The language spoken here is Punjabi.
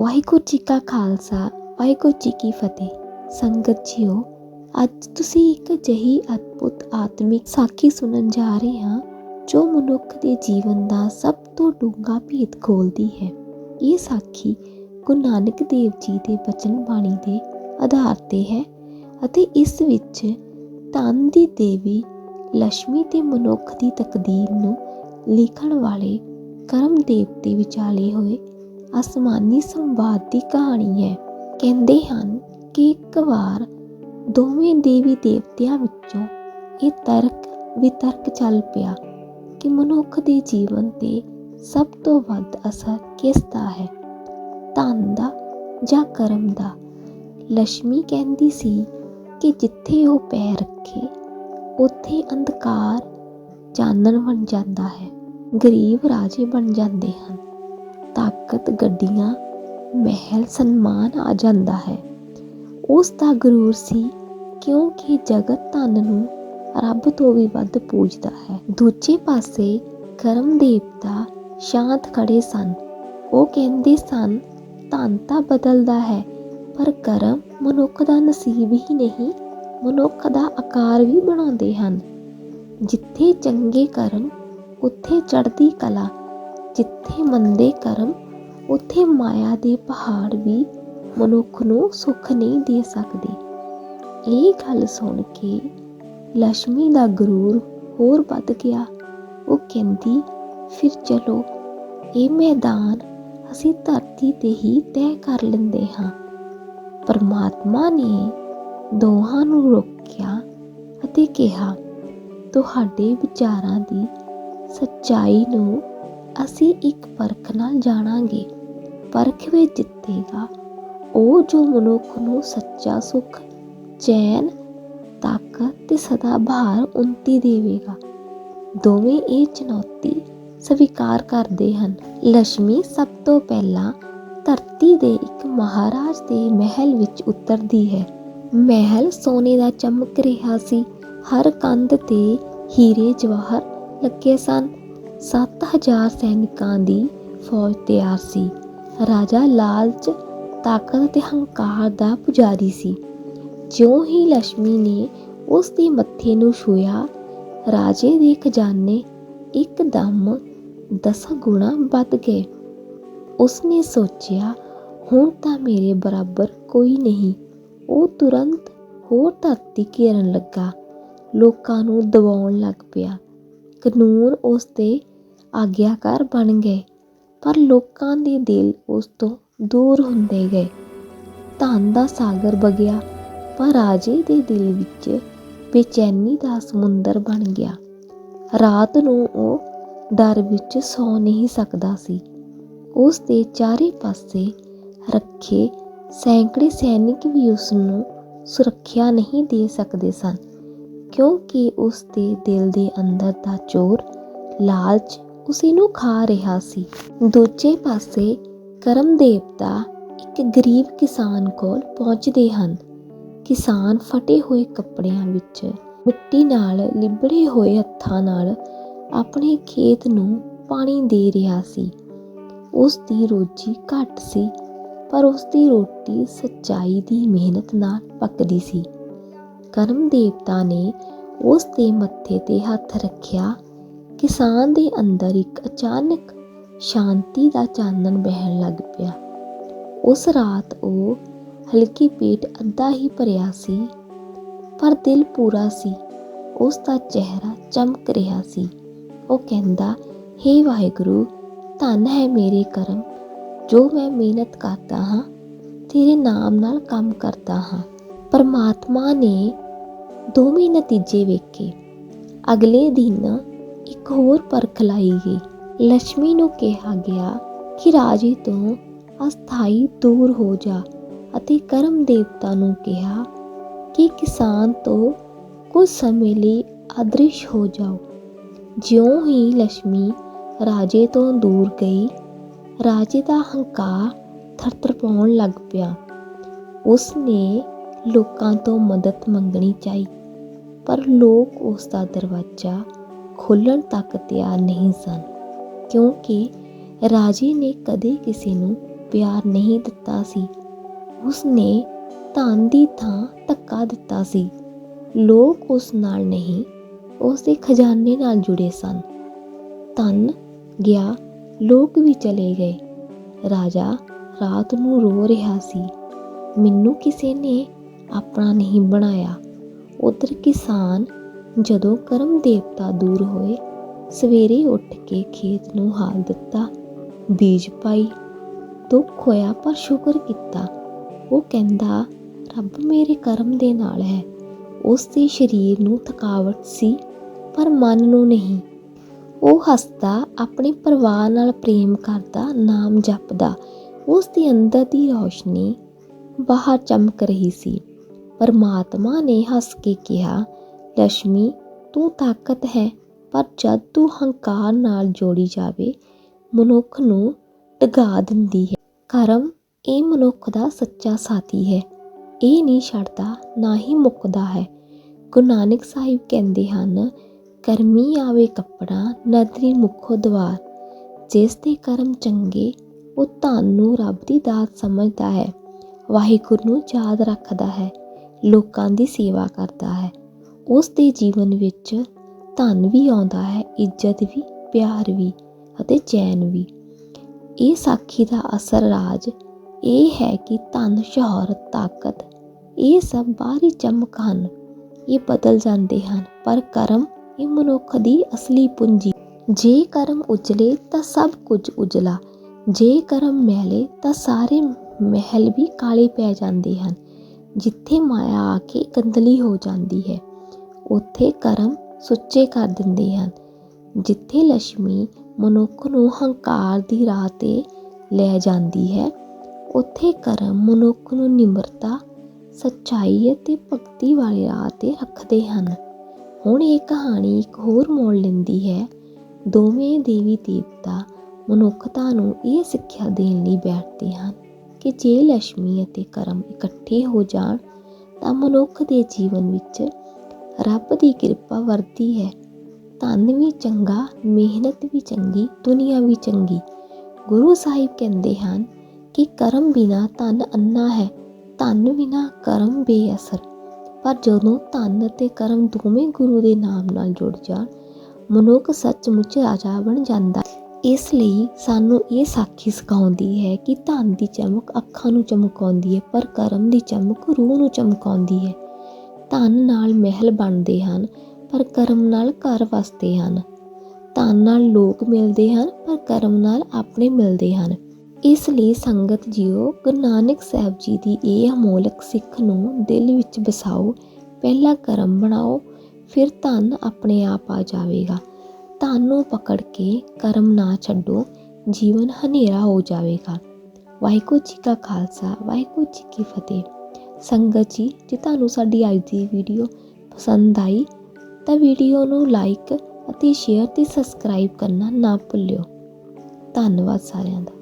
ਵਾਹਿਗੁਰੂ ਜੀ ਕਾ ਖਾਲਸਾ, ਵਾਹਿਗੁਰੂ ਜੀ ਕੀ ਫਤਿਹ। ਸੰਗਤ ਜੀਓ, ਅੱਜ ਤੁਸੀਂ ਇੱਕ ਅਜਿਹੀ ਅਦਭੁਤ ਆਤਮਿਕ ਸਾਖੀ ਸੁਣਨ ਜਾ ਰਹੇ ਹਾਂ, ਜੋ ਮਨੁੱਖ ਦੇ ਜੀਵਨ ਦਾ ਸਭ ਤੋਂ ਡੂੰਘਾ ਭੇਦ ਖੋਲਦੀ ਹੈ। ਇਹ ਸਾਖੀ ਗੁਰੂ ਨਾਨਕ ਦੇਵ ਜੀ ਦੇ ਬਚਨ ਬਾਣੀ ਦੇ ਆਧਾਰ ਤੇ ਹੈ ਅਤੇ ਇਸ ਵਿੱਚ ਧਨ ਦੀ ਦੇਵੀ ਲక్ష్ਮੀ ਤੇ ਮਨੁੱਖ ਦੀ ਤਕਦੀਰ ਨੂੰ ਲਿਖਣ ਵਾਲੇ ਕਰਮ ਦੇਵਤੇ ਵਿਚਾਲੇ ਹੋਏ ਅਸਮਾਨੀ ਸੰਵਾਦ ਦੀ ਕਹਾਣੀ ਹੈ। ਕਹਿੰਦੇ ਹਨ ਕਿ ਇੱਕ ਵਾਰ ਦੋਵੇਂ ਦੇਵੀ ਦੇਵਤਿਆਂ ਵਿੱਚੋਂ ਇਹ ਤਰਕ ਵਿਤਰਕ ਚੱਲ ਪਿਆ ਕਿ ਮਨੁੱਖ ਦੇ ਜੀਵਨ ਤੇ ਸਭ ਤੋਂ ਵੱਧ ਅਸਰ ਕਿਸ ਦਾ ਹੈ? ਧਨ ਦਾ ਜਾਂ ਕਰਮ ਦਾ? ਲక్ష్ਮੀ ਕਹਿੰਦੀ ਸੀ ਕਿ ਜਿੱਥੇ ਉਹ ਪੈਰ ਰੱਖੇ, ਉੱਥੇ ਅੰਧਕਾਰ ਚਾਨਣ ਬਣ ਜਾਂਦਾ ਹੈ। ਗਰੀਬ ਰਾਜੇ ਬਣ ਜਾਂਦੇ ਹਨ। ਤਾਕਤ, ਗੱਡੀਆਂ, ਮਹਿਲ, ਸਨਮਾਨ ਆ ਜਾਂਦਾ ਹੈ। ਉਸ ਦਾ ਗਰੂਰ ਸੀ, ਕਿਉਂਕਿ ਜਗਤ ਧਨ ਨੂੰ ਰੱਬ ਤੋਂ ਵੀ ਵੱਧ ਪੂਜਦਾ ਹੈ। ਦੂਜੇ ਪਾਸੇ ਕਰਮ ਦੇਵਤਾ ਸ਼ਾਂਤ ਖੜੇ ਸਨ। ਉਹ ਕਹਿੰਦੇ ਸਨ, ਧਨ ਤਾਂ ਬਦਲਦਾ ਹੈ, ਪਰ ਕਰਮ ਮਨੁੱਖ ਦਾ ਨਸੀਬ ਹੀ ਨਹੀਂ, ਮਨੁੱਖ ਦਾ ਆਕਾਰ ਵੀ ਬਣਾਉਂਦੇ ਹਨ। ਜਿੱਥੇ ਚੰਗੇ ਕਰਮ, ਉੱਥੇ ਚੜ੍ਹਦੀ ਕਲਾ, ਜਿੱਥੇ ਮੰਦੇ ਕਰਮ ਉੱਥੇ ਮਾਇਆ ਦੇ ਪਹਾੜ ਵੀ ਮਨੁੱਖ ਨੂੰ ਸੁੱਖ ਨਹੀਂ ਦੇ ਸਕਦੇ। ਇਹ ਗੱਲ ਸੁਣ ਕੇ ਲక్ష్ਮੀ ਦਾ ਗਰੂਰ ਹੋਰ ਵੱਧ ਗਿਆ। ਉਹ ਕਹਿੰਦੀ, ਫਿਰ ਚਲੋ, ਇਹ ਮੈਦਾਨ ਅਸੀਂ ਧਰਤੀ ਤੇ ਹੀ ਤੈਅ ਕਰ ਲੈਂਦੇ ਹਾਂ। ਪਰਮਾਤਮਾ ਨੇ ਦੋਹਾਂ ਨੂੰ ਰੋਕਿਆ ਅਤੇ ਕਿਹਾ, ਤੁਹਾਡੇ ਵਿਚਾਰਾਂ ਦੀ ਸੱਚਾਈ ਨੂੰ ਅਸੀਂ ਇੱਕ ਪਰਖ ਨਾਲ ਜਾਣਾਂਗੇ। ਪਰਖ ਵਿੱਚ ਜਿੱਤੇਗਾ। ਉਹ ਜੋ ਮਨੁੱਖ ਨੂੰ ਸੱਚਾ ਸੁੱਖ, ਚੈਨ ਤਾਕਤ ਤੇ ਸਦਾ ਬਹਾਰ ਉਨਤੀ ਦੇਵੇਗਾ। ਦੋਵੇਂ ਇਹ ਚੁਣੌਤੀ ਸਵੀਕਾਰ ਕਰਦੇ ਹਨ। ਲక్ష్ਮੀ ਸਭ ਤੋਂ ਪਹਿਲਾਂ ਧਰਤੀ ਦੇ ਇੱਕ ਮਹਾਰਾਜ ਦੇ ਮਹਿਲ ਵਿੱਚ ਉਤਰਦੀ ਹੈ। ਮਹਿਲ ਸੋਨੇ ਦਾ ਚਮਕ ਰਿਹਾ ਸੀ। ਹਰ ਕੰਧ ਤੇ ਹੀਰੇ ਜਵਾਹਰ ਲੱਗੇ ਸਨ। 7000 ਸੈਨਿਕਾਂ ਦੀ ਫੌਜ ਤਿਆਰ ਸੀ। ਰਾਜਾ ਲਾਲਚ, ਤਾਕਤ ਅਤੇ ਹੰਕਾਰ ਦਾ ਪੁਜਾਰੀ ਸੀ। ਜਿਉਂ ਹੀ ਲక్ష్ਮੀ ਨੇ ਉਸ ਦੇ ਮੱਥੇ ਨੂੰ ਛੂਇਆ ਰਾਜੇ ਦੇ ਖਜ਼ਾਨੇ ਇੱਕਦਮ 10 ਗੁਣਾ ਵੱਧ ਗਏ। ਉਸਨੇ ਸੋਚਿਆ, ਹੁਣ ਤਾਂ ਮੇਰੇ ਬਰਾਬਰ ਕੋਈ ਨਹੀਂ। ਉਹ ਤੁਰੰਤ ਹੋਰ ਧਰਤੀ ਘੇਰਨ ਲੱਗਾ। ਲੋਕਾਂ ਨੂੰ ਦਬਾਉਣ ਲੱਗ ਪਿਆ। ਕਾਨੂੰਨ ਉਸ ਤੇ ਆਗਿਆਕਾਰ ਬਣ ਗਏ। ਪਰ ਲੋਕਾਂ ਦੇ ਦਿਲ ਉਸ ਤੋਂ ਦੂਰ ਹੁੰਦੇ ਗਏ। ਧਨ ਦਾ ਸਾਗਰ ਵਗਿਆ, ਪਰ ਰਾਜੇ ਦੇ ਦਿਲ ਵਿੱਚ ਬੇਚੈਨੀ ਦਾ ਸਮੁੰਦਰ ਬਣ ਗਿਆ। ਰਾਤ ਨੂੰ ਉਹ ਡਰ ਵਿੱਚ ਸੌ ਨਹੀਂ ਸਕਦਾ ਸੀ। ਉਸ ਦੇ ਚਾਰੇ ਪਾਸੇ ਰੱਖੇ ਸੈਂਕੜੇ ਸੈਨਿਕ ਵੀ ਉਸ ਨੂੰ ਸੁਰੱਖਿਆ ਨਹੀਂ ਦੇ ਸਕਦੇ ਸਨ, ਕਿਉਂਕਿ ਉਸ ਦੇ ਦਿਲ ਦੇ ਅੰਦਰ ਦਾ ਚੋਰ ਲਾਲਚ ਉਸੇ ਨੂੰ ਖਾ ਰਿਹਾ ਸੀ। ਦੂਜੇ ਪਾਸੇ ਕਰਮ ਦੇਵਤਾ ਇੱਕ ਗਰੀਬ ਕਿਸਾਨ ਕੋਲ ਪਹੁੰਚਦੇ ਹਨ। ਕਿਸਾਨ ਫਟੇ ਹੋਏ ਕੱਪੜਿਆਂ ਵਿੱਚ, ਮਿੱਟੀ ਨਾਲ ਲਿਬੜੇ ਹੋਏ ਹੱਥਾਂ ਨਾਲ ਆਪਣੇ ਖੇਤ ਨੂੰ ਪਾਣੀ ਦੇ ਰਿਹਾ ਸੀ। ਉਸ ਦੀ ਰੋਜੀ ਘੱਟ ਸੀ, ਪਰ ਉਸ ਦੀ ਰੋਟੀ ਸੱਚਾਈ ਦੀ ਮਿਹਨਤ ਨਾਲ ਪੱਕਦੀ ਸੀ। ਕਰਮ ਦੇਵਤਾ ਨੇ ਉਸ ਦੇ ਮੱਥੇ ਤੇ ਹੱਥ ਰੱਖਿਆ ਕਿਸਾਨ ਦੇ ਅੰਦਰ ਇੱਕ ਅਚਾਨਕ ਸ਼ਾਂਤੀ ਦਾ ਚਾਨਣ ਬਹਿਣ ਲੱਗ ਪਿਆ। ਉਸ ਰਾਤ ਉਹ ਹਲਕੀ ਪੇਟ ਅੱਧਾ ਹੀ ਭਰਿਆ ਸੀ, ਪਰ ਦਿਲ ਪੂਰਾ ਸੀ। ਉਸ ਦਾ ਚਿਹਰਾ ਚਮਕ ਰਿਹਾ ਸੀ। ਉਹ ਕਹਿੰਦਾ, ਹੇ ਵਾਹਿਗੁਰੂ, ਧੰਨ ਹੈ ਮੇਰੇ ਕਰਮ, ਜੋ ਮੈਂ ਮਿਹਨਤ ਕਰਦਾ ਹਾਂ, ਤੇਰੇ ਨਾਮ ਨਾਲ ਕੰਮ ਕਰਦਾ ਹਾਂ। ਪਰਮਾਤਮਾ ਨੇ ਦੋਵੇਂ ਨਤੀਜੇ ਵੇਖੇ। ਅਗਲੇ ਦਿਨ ਇੱਕ ਹੋਰ ਪਰਖ ਲਾਈ ਗਈ। ਲక్ష్ਮੀ ਨੂੰ ਕਿਹਾ ਗਿਆ ਕਿ ਰਾਜੇ ਤੋਂ ਅਸਥਾਈ ਦੂਰ ਹੋ ਜਾ ਅਤੇ ਕਰਮ ਦੇਵਤਾ ਨੂੰ ਕਿਹਾ ਕਿ ਕਿਸਾਨ ਤੋਂ ਕੁਝ ਸਮੇਂ ਲਈ ਅਦ੍ਰਿਸ਼ ਹੋ ਜਾਓ। ਜਿਉਂ ਹੀ ਲక్ష్ਮੀ ਰਾਜੇ ਤੋਂ ਦੂਰ ਗਈ, ਰਾਜੇ ਦਾ ਹੰਕਾਰ ਥਰਥਰਪਾਉਣ ਲੱਗ ਪਿਆ। ਉਸ ਨੇ ਲੋਕਾਂ ਤੋਂ ਮਦਦ ਮੰਗਣੀ ਚਾਹੀ, ਪਰ ਲੋਕ ਉਸ ਦਾ ਦਰਵਾਜ਼ਾ ਖੋਲਣ ਤੱਕ ਤਿਆਰ ਨਹੀਂ ਸਨ, ਕਿਉਂਕਿ ਰਾਜੇ ਨੇ ਕਦੇ ਕਿਸੇ ਨੂੰ ਪਿਆਰ ਨਹੀਂ ਦਿੱਤਾ ਸੀ। ਉਸ ਨੇ ਧਨ ਦੀ ਥਾਂ ਧੱਕਾ ਦਿੱਤਾ ਸੀ। ਲੋਕ ਉਸ ਨਾਲ ਨਹੀਂ, ਉਸ ਦੇ ਖਜ਼ਾਨੇ ਨਾਲ ਜੁੜੇ ਸਨ। ਧਨ ਗਿਆ, ਲੋਕ ਵੀ ਚਲੇ ਗਏ। ਰਾਜਾ ਰਾਤ ਨੂੰ ਰੋ ਰਿਹਾ ਸੀ। ਮੈਨੂੰ ਕਿਸੇ ਨੇ ਆਪਣਾ ਨਹੀਂ ਬਣਾਇਆ। ਉਧਰ ਕਿਸਾਨ ਜਦੋਂ ਕਰਮ ਦੇਵਤਾ ਦੂਰ ਹੋਏ, ਸਵੇਰੇ ਉੱਠ ਕੇ ਖੇਤ ਨੂੰ ਹਾਲ ਦਿੱਤਾ। ਬੀਜ ਪਾਈ, ਦੁੱਖ ਹੋਇਆ ਪਰ ਸ਼ੁਕਰ ਕੀਤਾ। ਉਹ ਕਹਿੰਦਾ, ਰੱਬ ਮੇਰੇ ਕਰਮ ਦੇ ਨਾਲ ਹੈ। ਉਸ ਦੇ ਸਰੀਰ ਨੂੰ ਥਕਾਵਟ ਸੀ, ਪਰ ਮਨ ਨੂੰ ਨਹੀਂ। ਉਹ ਹੱਸਦਾ, ਆਪਣੇ ਪਰਿਵਾਰ ਨਾਲ ਪ੍ਰੇਮ ਕਰਦਾ, ਨਾਮ ਜਪਦਾ। ਉਸ ਦੇ ਅੰਦਰ ਦੀ ਰੌਸ਼ਨੀ ਬਾਹਰ ਚਮਕ ਰਹੀ ਸੀ। ਪਰਮਾਤਮਾ ਨੇ ਹੱਸ ਕੇ ਕਿਹਾ ਲక్ష్ਮੀ ਤੂੰ ਤਾਕਤ ਹੈ, ਪਰ ਜਦ ਤੂੰ ਹੰਕਾਰ ਨਾਲ ਜੋੜੀ ਜਾਵੇ, ਮਨੁੱਖ ਨੂੰ ਡਗਾ ਦਿੰਦੀ ਹੈ। ਕਰਮ ਇਹ ਮਨੁੱਖ ਦਾ ਸੱਚਾ ਸਾਥੀ ਹੈ। ਇਹ ਨਹੀਂ ਛੱਡਦਾ, ਨਾ ਹੀ ਮੁੱਕਦਾ ਹੈ। ਗੁਰੂ ਨਾਨਕ ਸਾਹਿਬ ਕਹਿੰਦੇ ਹਨ, ਕਰਮੀ ਆਵੇ ਕੱਪੜਾ, ਨਦਰੀ ਮੁਖੋ ਦਵਾਰ। ਜਿਸ ਦੇ ਕਰਮ ਚੰਗੇ, ਉਹ ਧਨ ਨੂੰ ਰੱਬ ਦੀ ਦਾਤ ਸਮਝਦਾ ਹੈ। ਵਾਹਿਗੁਰੂ ਨੂੰ ਯਾਦ ਰੱਖਦਾ ਹੈ। ਲੋਕਾਂ ਦੀ ਸੇਵਾ ਕਰਦਾ ਹੈ। ਉਸ ਦੇ ਜੀਵਨ ਵਿੱਚ ਧਨ ਵੀ ਆਉਂਦਾ ਹੈ, ਇੱਜ਼ਤ ਵੀ, ਪਿਆਰ ਵੀ ਅਤੇ ਚੈਨ ਵੀ। ਇਹ ਸਾਖੀ ਦਾ ਅਸਰ ਰਾਜ ਇਹ ਹੈ ਕਿ ਧਨ, ਸ਼ੋਹਰਤ, ਤਾਕਤ ਇਹ ਸਭ ਬਾਹਰੀ ਚਮਕ ਹਨ। ਇਹ ਬਦਲ ਜਾਂਦੇ ਹਨ, ਪਰ ਕਰਮ ਇਹ ਮਨੁੱਖ ਦੀ ਅਸਲੀ ਪੂੰਜੀ। ਜੇ ਕਰਮ ਉਜਲੇ ਤਾਂ ਸਭ ਕੁਝ ਉਜਲਾ, ਜੇ ਕਰਮ ਮਹਿਲੇ ਤਾਂ ਸਾਰੇ ਮਹਿਲ ਵੀ ਕਾਲੇ ਪੈ ਜਾਂਦੇ ਹਨ, ਜਿੱਥੇ ਮਾਇਆ ਆ ਕੇ ਗੰਦਲੀ ਹੋ ਜਾਂਦੀ ਹੈ। ਉੱਥੇ ਕਰਮ ਸੁੱਚੇ ਕਰ ਦਿੰਦੇ ਹਨ। ਜਿੱਥੇ ਲక్ష్ਮੀ ਮਨੁੱਖ ਨੂੰ ਹੰਕਾਰ ਦੀ ਰਾਹ ਤੇ ਲੈ ਜਾਂਦੀ ਹੈ, ਉੱਥੇ ਕਰਮ ਮਨੁੱਖ ਨੂੰ ਨਿਮਰਤਾ, ਸੱਚਾਈ ਅਤੇ ਭਗਤੀ ਵਾਲੇ ਰਾਹ ਤੇ ਰੱਖਦੇ ਹਨ। ਹੁਣ ਇਹ ਕਹਾਣੀ ਇੱਕ ਹੋਰ ਮੋੜ ਲੈਂਦੀ ਹੈ। ਦੋਵੇਂ ਦੇਵੀ ਦੇਵਤਾ ਮਨੁੱਖਤਾ ਨੂੰ ਇਹ ਸਿੱਖਿਆ ਦੇਣ ਲਈ ਬੈਠਦੇ ਹਨ ਕਿ ਜੇ ਲక్ష్ਮੀ ਅਤੇ ਕਰਮ ਇਕੱਠੇ ਹੋ ਜਾਣ, ਤਾਂ ਮਨੁੱਖ ਦੇ ਜੀਵਨ ਵਿੱਚ ਰੱਬ ਦੀ ਕਿਰਪਾ ਵਰਤੀ ਹੈ। ਧਨ ਵੀ ਚੰਗਾ, ਮਿਹਨਤ ਵੀ ਚੰਗੀ, ਦੁਨੀਆ ਵੀ ਚੰਗੀ। ਗੁਰੂ ਸਾਹਿਬ ਕਹਿੰਦੇ ਹਨ ਕਿ ਕਰਮ ਬਿਨਾ ਧਨ ਅੰਨਾ ਹੈ, ਧਨ ਬਿਨਾ ਕਰਮ ਬੇਅਸਰ। ਪਰ ਜਦੋਂ ਧਨ ਅਤੇ ਕਰਮ ਦੋਵੇਂ ਗੁਰੂ ਦੇ ਨਾਮ ਨਾਲ ਜੁੜ ਜਾਣ, ਮਨੁੱਖ ਸੱਚਮੁੱਚ ਰਾਜਾ ਬਣ ਜਾਂਦਾ ਇਸ ਲਈ ਸਾਨੂੰ ਇਹ ਸਾਖੀ ਸਿਖਾਉਂਦੀ ਹੈ ਕਿ ਧਨ ਦੀ ਚਮਕ ਅੱਖਾਂ ਨੂੰ ਚਮਕਾਉਂਦੀ ਹੈ, ਪਰ ਕਰਮ ਦੀ ਚਮਕ ਰੂਹ ਨੂੰ ਚਮਕਾਉਂਦੀ ਹੈ। ਧਨ ਨਾਲ ਮਹਿਲ ਬਣਦੇ ਹਨ, ਪਰ ਕਰਮ ਨਾਲ ਘਰ ਵਸਦੇ ਹਨ। ਧਨ ਨਾਲ ਲੋਕ ਮਿਲਦੇ ਹਨ, ਪਰ ਕਰਮ ਨਾਲ ਆਪਣੇ ਮਿਲਦੇ ਹਨ। ਇਸ ਲਈ ਸੰਗਤ ਜੀਓ, ਗੁਰੂ ਨਾਨਕ ਸਾਹਿਬ ਜੀ ਦੀ ਇਹ ਅਮੋਲਕ ਸਿੱਖ ਨੂੰ ਦਿਲ ਵਿੱਚ ਵਸਾਓ, ਪਹਿਲਾ ਕਰਮ ਬਣਾਓ, ਫਿਰ ਧਨ ਆਪਣੇ ਆਪ ਆ ਜਾਵੇਗਾ। ਧਨ ਨੂੰ ਪਕੜ ਕੇ ਕਰਮ ਨਾ ਛੱਡੋ, ਜੀਵਨ ਹਨੇਰਾ ਹੋ ਜਾਵੇਗਾ। ਵਾਹਿਗੁਰੂ ਜੀ ਕਾ ਖਾਲਸਾ, ਵਾਹਿਗੁਰੂ ਜੀ ਕੀ ਫਤਿਹ। ਸੰਗਤ ਜੀ, ਜੇ ਤੁਹਾਨੂੰ ਸਾਡੀ ਅੱਜ ਦੀ ਵੀਡੀਓ ਪਸੰਦ ਆਈ, ਤਾਂ ਵੀਡੀਓ ਨੂੰ ਲਾਈਕ ਅਤੇ ਸ਼ੇਅਰ ਤੇ ਸਬਸਕ੍ਰਾਈਬ ਕਰਨਾ ਨਾ ਭੁੱਲਿਓ। ਧੰਨਵਾਦ ਸਾਰਿਆਂ ਦਾ।